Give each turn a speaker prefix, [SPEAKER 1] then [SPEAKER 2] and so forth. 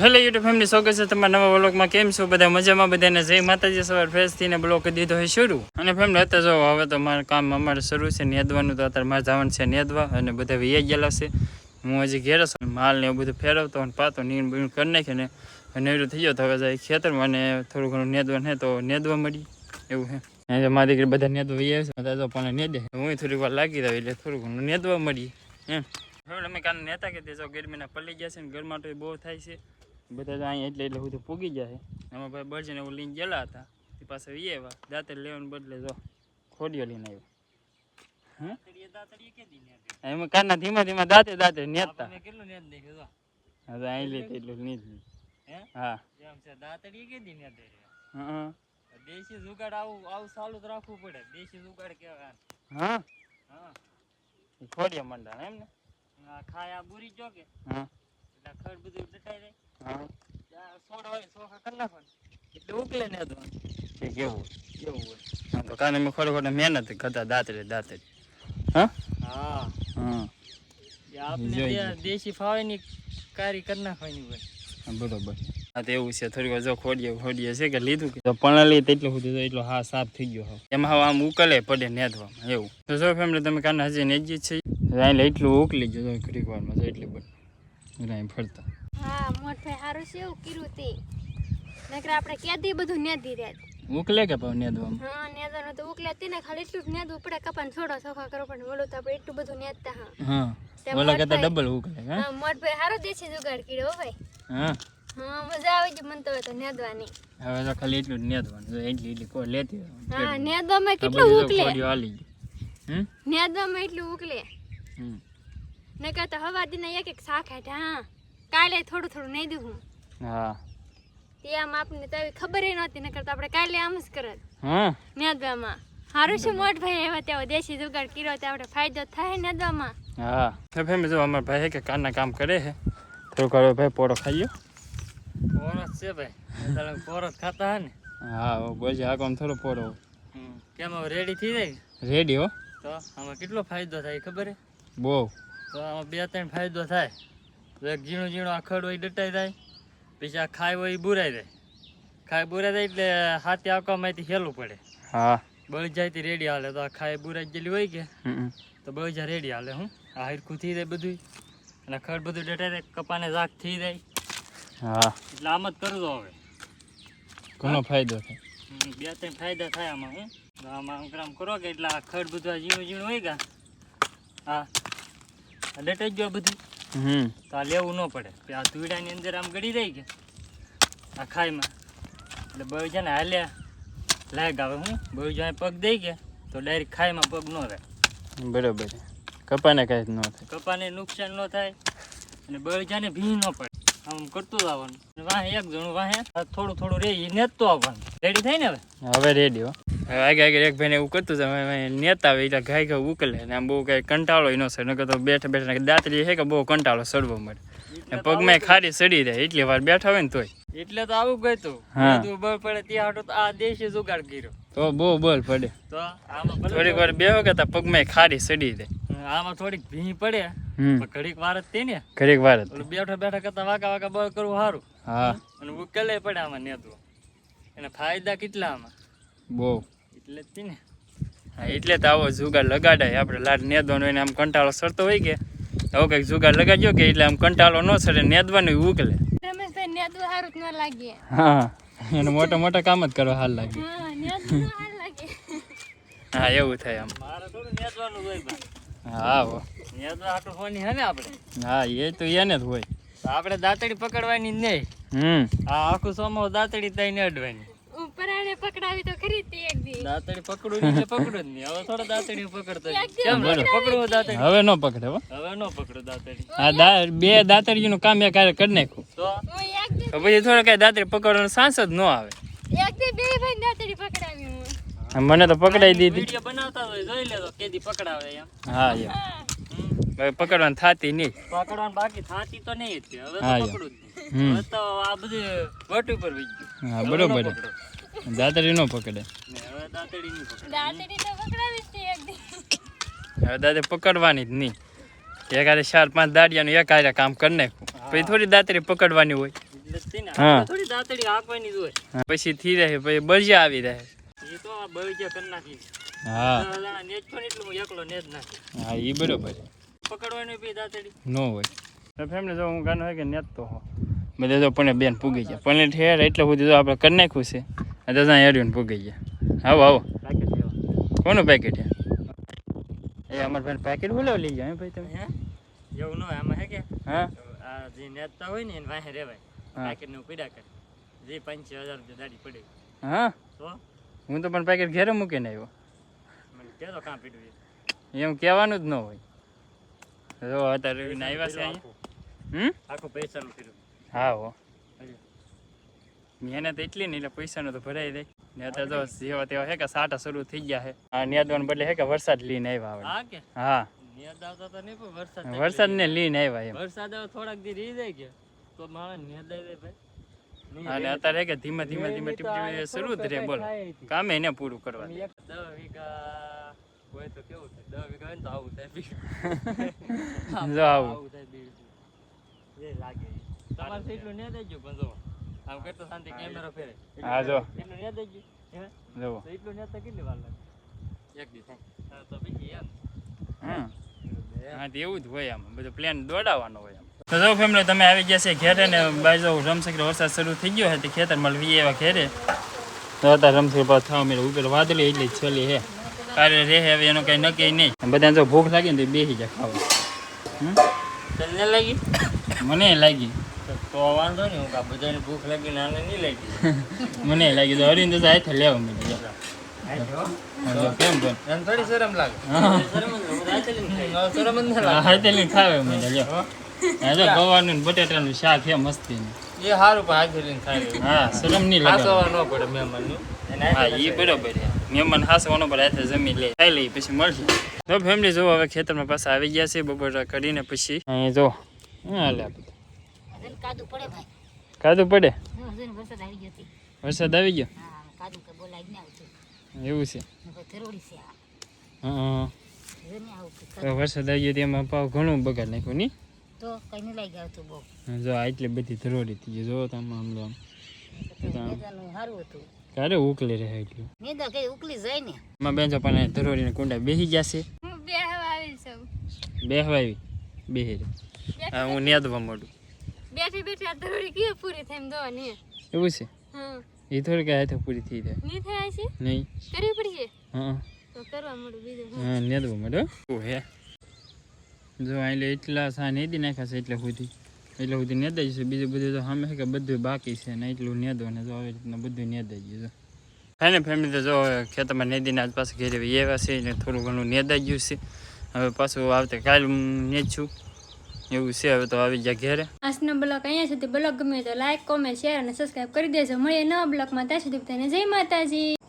[SPEAKER 1] Hello YouTube family, સ્વાગત છે તમારા નવા બ્લોગમાં કેમ છો? બધા મજામાં? બધાને જય માતાજી. સવાર ફ્રેશ થઈને બ્લોગ કરી દીધો હોય શરૂ. અને ફેમિલી અત્યારે જો હવે તો મારું કામ અમારે શરૂ છે નેદવાનું તો અત્યારે મારે જવાનું છે નેદવા અને બધા વૈયા ગયેલા છે. હું હજી ઘેર છું માલ ને એવું બધું ફેરવતો અને પાતો, નીણ બીણ કરી નાખે ને અને થઈ ગયો. તો હવે જાય ખેતરમાં અને થોડું ઘણું નેદવાનું ને તો નેદવા મળી એવું અને મારી દીકરી બધા નેદવા વૈયા છે, બધા તો પણ નેદે. હું થોડીક વાર લાગી દઉં એટલે થોડું ઘણું નેદવા મળી એમ. હવે અમે કાલે નેતા કે તે જો ગરમીના પલ્લી ગયા છે ને ગરમાટો બહુ થાય છે. બધા તો અહીંયા એટલે એટલે બધું પૂગી જાય આમાં ભાઈ બળજન એવું લઈને ગયેલા હતા. તે પાછા વી આવ્યા. દાંતર લેવાને બદલે જો ખોડિયો લઈને આવ્યો. હમ? એમાં કાના ધીમા ધીમા દાંતે દાંતે નેતા.
[SPEAKER 2] કેટલું નેત દેખ્યું
[SPEAKER 1] હવે અહીં લે એટલું નહીં જ.
[SPEAKER 2] હે?
[SPEAKER 1] હા.
[SPEAKER 2] એમ છે દાંતડી કે દી નેત
[SPEAKER 1] હં.
[SPEAKER 2] દેશી જુગાડ આવું આવું ચાલુ જ રાખવું પડે. દેશી જુગાડ કહેવાય.
[SPEAKER 1] હા?
[SPEAKER 2] હા.
[SPEAKER 1] એ ખોડિયા મંડાણ એમ ને?
[SPEAKER 2] આ ખાયા બુરી જો કે
[SPEAKER 1] હા.
[SPEAKER 2] એટલે ખડ બધું દટાઈ જાય.
[SPEAKER 1] હા.
[SPEAKER 2] સોડ હોય સોખા કરી નાખો એટલે ઉકલે ને તો
[SPEAKER 1] કે કેવું
[SPEAKER 2] કેવું હોય?
[SPEAKER 1] હા તો કાને મેં મહેનત કરતા દાંતરે દાંતરે હા?
[SPEAKER 2] હા.
[SPEAKER 1] હા.
[SPEAKER 2] આપણે દેશી ફાવેની કારી કરી નાખવાની હોય.
[SPEAKER 1] બરોબર. હા તો એવું છે થોડીક વાર જો ખોડીએ ખોડીએ છે કે લીધું કે? તો પણ લઈએ તેટલું સુધી એટલો હા સાફ થઈ ગયો એમાં હવે આમ ઉકલે પડે નેધવામાં એવું. તો જો ફેમિલી તમે કાને હજી નેજી જ છે એટલે એટલું ઉકલી જજો ઘડીક વારમાં એટલે બધું. અહીં ફરતા.
[SPEAKER 3] હા મોટભાઈ સારું છે એવું કર્યું તે. નકર આપણે ક્યાંથી બધું નેદી રહ્યા.
[SPEAKER 1] ઉકલે કે ભાવ નેધવામાં
[SPEAKER 3] હા નેદવાનું તો ઉકલે તે ને ખાલી એટલું જ નેદવું પડે કપાને છોડો સોખા કરો પણ બોલું તો આપણે એટલું બધું નેદતા હા.
[SPEAKER 1] ઓલા કરતા ડબલ ઉકલે હા?
[SPEAKER 3] મોટભાઈ સારો દેશી જુગાડ કર્યો ભાઈ.
[SPEAKER 1] હા.
[SPEAKER 3] હા મજા આવી છે મને તો તો નેદવાની
[SPEAKER 1] હવે તો ખાલી એટલું જ જો એટલી એટલી કોઈ લેતી
[SPEAKER 3] હા નેદવામાં કેટલું ઉકલે?
[SPEAKER 1] હાલી
[SPEAKER 3] નેદવામાં એટલું ઉકલે?
[SPEAKER 1] હમ.
[SPEAKER 3] નકર તો હવા દીના એક એક શાક હાટ હા. કાલે થોડું થોડું નહીં દઉં
[SPEAKER 1] હા.
[SPEAKER 3] તે આમ આપને તો ખબર ખબર નહોતી નકર તો આપણે કાલે આમ જ કરત.
[SPEAKER 1] હા.
[SPEAKER 3] નેદવામાં. સારું છે મોટભાઈ એવા ત્યાં દેશી જુગાડ કર્યો તો આપણે ફાયદો થાય નેદવામાં.
[SPEAKER 1] હા. તો ફેમિલી જો અમાર ભાઈ કે કારના કામ કરે છે થોડુંક કરો ભાઈ પોળો ખાઈ ગયો.
[SPEAKER 2] છે ભાઈ. પોરો ખાતા હે ને.
[SPEAKER 1] હા બોજે આ કામ થોડો પોળો.
[SPEAKER 2] હમ. કેમ હવે રેડી થઈ જાય?
[SPEAKER 1] રેડી હો.
[SPEAKER 2] તો આમાં કેટલો ફાયદો થાય ખબર હે?
[SPEAKER 1] બહુ.
[SPEAKER 2] તો આમાં બે ત્રણ ફાયદો થાય. એક ઝીણું ઝીણું આ ખડ હોય ડટાઈ જાય પછી આ ખાય હોય બુરાઈ જાય. ખાય બુરાઈ જાય એટલે હાથે આવકામાંથી હેલું પડે.
[SPEAKER 1] હા.
[SPEAKER 2] બળી જાય તે રેડી હાલે. તો આ ખાય બુરાઈ ગયેલી હોય કે. તો બળી જાય રેડી હાલે હું. આ હરખું થઈ જાય બધું અને ખડ બધું ડટાઈ જાય કપાને ઝાક થઈ જાય.
[SPEAKER 1] હા.
[SPEAKER 2] એટલે આમ જ કરજો હવે.
[SPEAKER 1] ઘણો ફાયદો થાય.
[SPEAKER 2] બે ત્રણ ફાયદા થાય આમાં હું. આમાં આમ કરો કે એટલે આ ખડ બધું આ ઝીણું ઝીણું હોય કે હા. આ ડટાઈ ગયો બધું.
[SPEAKER 1] હમ.
[SPEAKER 2] તો આ લેવું ન પડે. કે આ તુડાની અંદર આમ ગળી જાય કે? આ ખાઈમાં. એટલે બહુ છે ને હાલ્યા લાગ આવે હું. બહુ જાય પગ દઈ કે? તો ડાયરેક્ટ ખાઈમાં પગ ન રહે.
[SPEAKER 1] બરોબર. કપાને કાંઈ જ ન થાય.
[SPEAKER 2] કપાને નુકસાન ન થાય અને બળી જાય ભી ન પડે. આમ કરતું જ આવવાનું. વાહે એક જણું વાહે. થોડું થોડું રે એ નેતતું આવવાનું. રેડી થાય ને હવે?
[SPEAKER 1] હવે રેડી હો. આગળ આગળ એક ભાઈને એવું કરતું હવે નેતા આવે એટલે ઘાય ગાય ઉકલે ને આમ બહુ કાંઈ કંટાળો ન સર નકર તો બેઠા બેઠા દાંતરી છે કે બહુ કંટાળો સડવો મળે. ને પગમાં ખારી સડી જાય એટલી વાર બેઠા હોય ને તોય.
[SPEAKER 2] એટલે તો આવું ગયું તું
[SPEAKER 1] હા.
[SPEAKER 2] તું બળ પડે ત્યાં તો આ દેશી જુગાડ કર્યો.
[SPEAKER 1] તો બહુ બોલ પડે.
[SPEAKER 2] તો આમાં
[SPEAKER 1] થોડીક વાર બે વખત પગમાં ખારી સડી જાય.
[SPEAKER 2] આમાં થોડીક ભી પડે ઘડીક વાર જ તે ને
[SPEAKER 1] ઘડીક વાર જ
[SPEAKER 2] બેઠા બેઠા કરતા વાકા વાકા બળ કરવું સારું
[SPEAKER 1] હા.
[SPEAKER 2] અને ઉકેલે પડે આમાં નેતું. એના ફાયદા કેટલા આમાં?
[SPEAKER 1] બહુ.
[SPEAKER 2] એટલે જ ને
[SPEAKER 1] હા એટલે તો આવો જુગાર લગાડાય. આપણે લાડ નેદવાનો હોય ને આમ કંટાળો સરતો હોય કે? આવો કંઈક જુગાર લગાડ્યો કે એટલે આમ કંટાળો ન સડે નેદવાનું ઉકલે.
[SPEAKER 3] રમેશભાઈ નેદવું સારું ન લાગે.
[SPEAKER 1] હા એને મોટા મોટા કામ જ કરવા હાલ લાગે.
[SPEAKER 3] હા નેદવું ન સારું લાગે.
[SPEAKER 1] હા એવું થાય આમ.
[SPEAKER 2] મારે થોડું નેદવાનું હોય
[SPEAKER 1] હા હો.
[SPEAKER 2] નેતવા હાટું ફોની હે ને આપણે?
[SPEAKER 1] હા એ તો એને જ હોય.
[SPEAKER 2] આપણે દાંતડી પકડવાની જ નહીં.
[SPEAKER 1] હમ.
[SPEAKER 2] આ આખું સોમો દાંતડી તઈને અડવાની.
[SPEAKER 3] ઉપરાણે પકડાવી તો ખરી તે એક દી.
[SPEAKER 2] દાંતડી પકડું એટલે પકડું જ નહીં. હવે થોડા દાંતડી પકડતો કેમ રે? પકડવું દાંતડી
[SPEAKER 1] હવે નો પકડે હો.
[SPEAKER 2] હવે નો પકડું દાંતડી
[SPEAKER 1] આ બે બે નું કામ એક હારે કરી નાખ્યું.
[SPEAKER 2] તો?
[SPEAKER 3] હું એક દી
[SPEAKER 1] તો પછી થોડો કઈ દાંતરી પકડવાનો સાંસ જ નો આવે.
[SPEAKER 3] એક દી બે ભાઈ દાંતડી પકડાવી હું.
[SPEAKER 1] મને તો પકડાઈ દીધી.
[SPEAKER 2] વીડિયો બનાવતા હોય જોઈ લેજો કેદી પકડાવે એમ.
[SPEAKER 1] હા પકડવાની થાતી નહીં.
[SPEAKER 2] પકડવાની બાકી થાતી તો નહીં હવે તો પકડું હવે તો આ બધું વટ ઉપર વી ગયું
[SPEAKER 1] હા બરોબર.
[SPEAKER 2] ન
[SPEAKER 1] નો પકડે.
[SPEAKER 2] હવે દાંતડી.
[SPEAKER 3] દાંતડી જ
[SPEAKER 1] દાદા પકડવાની જ નહીં. એક હારે ચાર પાંચ દાડિયાનું એક હારે કામ કરી નાખ્યું પછી થોડી દાતરી પકડવાની હોય.
[SPEAKER 2] જ
[SPEAKER 1] હા.
[SPEAKER 2] થોડી દાતરી આપવાની હોય.
[SPEAKER 1] પછી થી રહે પછી બળિયા આવી રહે.
[SPEAKER 2] એ તો આ બળજ્યા કરી નાખી.
[SPEAKER 1] હા.
[SPEAKER 2] નેજ છો એટલું હું એકલો નેજ નાખી.
[SPEAKER 1] હા એ બરોબર.
[SPEAKER 2] પકડવાની બી દાંતડી
[SPEAKER 1] ન હોય. તો જો હું ગાનો હોય કે નેત તો હો બધા તો પણ બેન પૂગી જાય પણ ઠેર એટલે સુધી તો આપણે કરી નાખ્યું છે. આ તો ત્યાં હેડ્યું પૂગી ગયા. આવો આવો. કોનું પેકેટ એ અમાર ભાઈ પેકેટ બોલાવ લઈ જાય ભાઈ તમે.
[SPEAKER 2] હે? એવું ન હોય આમાં હે કે?
[SPEAKER 1] હા.
[SPEAKER 2] આ જે નેતા હોય ને એને વાહે રેવાય. પેકેટનું પીડા કરે. જે પંચી હજાર રૂપિયા દાડી પડી.
[SPEAKER 1] હા?
[SPEAKER 2] તો?
[SPEAKER 1] હું તો પણ પેકેટ ઘેરે મૂકીને આવ્યો.
[SPEAKER 2] મને કહેતો કાં પીડું
[SPEAKER 1] એમ કહેવાનું જ ન હોય. જો અત્યારે આવ્યા છે અહીંયા. હમ?
[SPEAKER 2] આખું પૈસાનું પીડું.
[SPEAKER 1] હા હો. મહેનત એટલી ને એટલે પૈસાનું તો ભરાઈ દે ને અત્યારે તો જેવા તેવા હે કે સાટા શરૂ થઈ ગયા છે આ નિયાદવાન બદલે હે કે વરસાદ લઈને આવ્યા હવે.
[SPEAKER 2] હા નહીં વરસાદ
[SPEAKER 1] વરસાદ ને લઈને આવ્યા એમ.
[SPEAKER 2] વરસાદ આવે થોડાક દી રહી જાય કે. તો માણસ આવી ભાઈ.
[SPEAKER 1] અને અત્યારે કે ધીમે ધીમે ધીમે ટીપ ટીપ શરૂ જ રહે. બોલ. કામે એને પૂરું કરવા
[SPEAKER 2] દસ વીઘા હોય તો કેવું થાય? દસ વીઘા હોય ને તો આવું થાય.
[SPEAKER 1] જો આવું.
[SPEAKER 2] આવું લાગે. તમારે એટલું ન દેજો પણ આમ કરતો શાંતિ કેમેરો ફેરે.
[SPEAKER 1] હા જો.
[SPEAKER 2] એટલું ન્યા દેજો હે?
[SPEAKER 1] જુઓ.
[SPEAKER 2] એટલું ન્યા તો કેટલી વાર લાગે? એક દી થાય. તો બીજી એમ.
[SPEAKER 1] હા તો એવું જ હોય આમ. બધું પ્લાન દોડાવવાનો હોય આમ. તો જો ફેમિલી તમે આવી ગયા છે ઘેરે ને બાજુ રમશક્ર વરસાદ શરૂ થઈ ગયો છે ખેતર મળવી લઈ એવા ઘેરે. તો અત્યારે રમશક્ર પાછું થવા મેળે ઉપર વાદળી એટલી છેલ્લી હે. કાલે રહે હવે એનું કઈ નક્કી નહીં. બધા જો ભૂખ લાગી ને તો બેસી જાય ખાવા?
[SPEAKER 2] તને લાગી?
[SPEAKER 1] મને લાગી.
[SPEAKER 2] તો વાંધો નહીં હું કા બધાને ભૂખ લાગી ને નહીં લાગી.
[SPEAKER 1] મને લાગી તો હરીને તો હાથે લેવા મળે કેમ પણ
[SPEAKER 2] થોડી શરમ લાગે. શરમ જ હું રાતે લઈને ખાઈ શરમ જ ન
[SPEAKER 1] હા,
[SPEAKER 2] લાગે
[SPEAKER 1] હાથે લઈને ખાવે મને લ્યો. હા. જો ગવાનું ને બટેટાનું શાક હે મસ્તીનું.
[SPEAKER 2] એ સારું પણ હાથે લઈને ખાઈ
[SPEAKER 1] હા શરમ નહીં લાગે.
[SPEAKER 2] ખાસવા ન પડે મહેમાનનું.
[SPEAKER 1] હા એ બરોબર મહેમાન હાસવાનો પર હાથે જમી લે. ખાઈ લઈ પછી મળશે. તો ફેમિલી જો હવે ખેતરમાં પાછા આવી ગયા છે બપોર કરીને પછી. અહીં જો
[SPEAKER 4] કાદુ પડે ભાઈ.
[SPEAKER 1] કાદુ પડે?
[SPEAKER 4] હું વરસાદ આવી ગયો
[SPEAKER 1] વરસાદ આવી ગયો?
[SPEAKER 4] હા કાદુ કે બોલાય જ ને આવતું.
[SPEAKER 1] એવું છે.
[SPEAKER 4] ને ધરોડી છે
[SPEAKER 1] હા.
[SPEAKER 4] ને
[SPEAKER 1] તો વરસાદ આવી ગયો તેમાં પાવ ઘણું બગાડ નાખ્યું નહીં
[SPEAKER 4] તો કઈ નહીં લાગી આવતું બહુ.
[SPEAKER 1] જો આટલી બધી ધરોડી થઈ ગઈ. જો તમે આમ લો
[SPEAKER 4] સારું હતું.
[SPEAKER 1] ક્યારે ઉકલી રહે એટલું.
[SPEAKER 4] મેદા કઈ ઉકલી જાય ને?
[SPEAKER 1] એમાં બેન પણ ધરોડીને કુંડા બેસી ગયા છે.
[SPEAKER 3] હું આવી છું
[SPEAKER 1] બેહવા આવી. બેહી રહી. હા હું નેદવા મોડું.
[SPEAKER 3] બેઠી બેઠી આ ધરોડી કેવી પૂરી એમ જોવા
[SPEAKER 1] એવું છે?
[SPEAKER 3] હા.
[SPEAKER 1] એ થોડી કઈ હાથે પૂરી થઈ જાય.
[SPEAKER 3] નહીં થાય છે?
[SPEAKER 1] નહીં.
[SPEAKER 3] કરવી પડશે?
[SPEAKER 1] હા.
[SPEAKER 3] તો કરવા મળું બીજું હા.
[SPEAKER 1] ને દો મળો ઓ હે. જો એટલે એટલા સા નેદી નાખ્યા છે એટલે સુધી એટલે સુધી દઈ છે બીજું બધું તો સામે કે બધું બાકી છે ને એટલું નેદો ને જો આવી રીતના બધું નેદાઈ ગયું છે. ફાઈને ફેમિલી તો જો ખેતરમાં નેદીને આજ પાછું ઘેરે એવા છે ને થોડું ઘણું નેદાઈ ગયું છે. હવે પાછું આવતે કાલ નેચું એવું છે, હવે તો આવી ગયા ઘેરે.
[SPEAKER 3] આજનો બ્લોગ અહીંયા સુધી. બ્લોગ ગમે તો લાઈક કોમેન્ટ શેર અને સબસ્ક્રાઈબ કરી દેજો. મળીએ નવા બ્લોગમાં. ત્યાં સુધી બધાને જય માતાજી.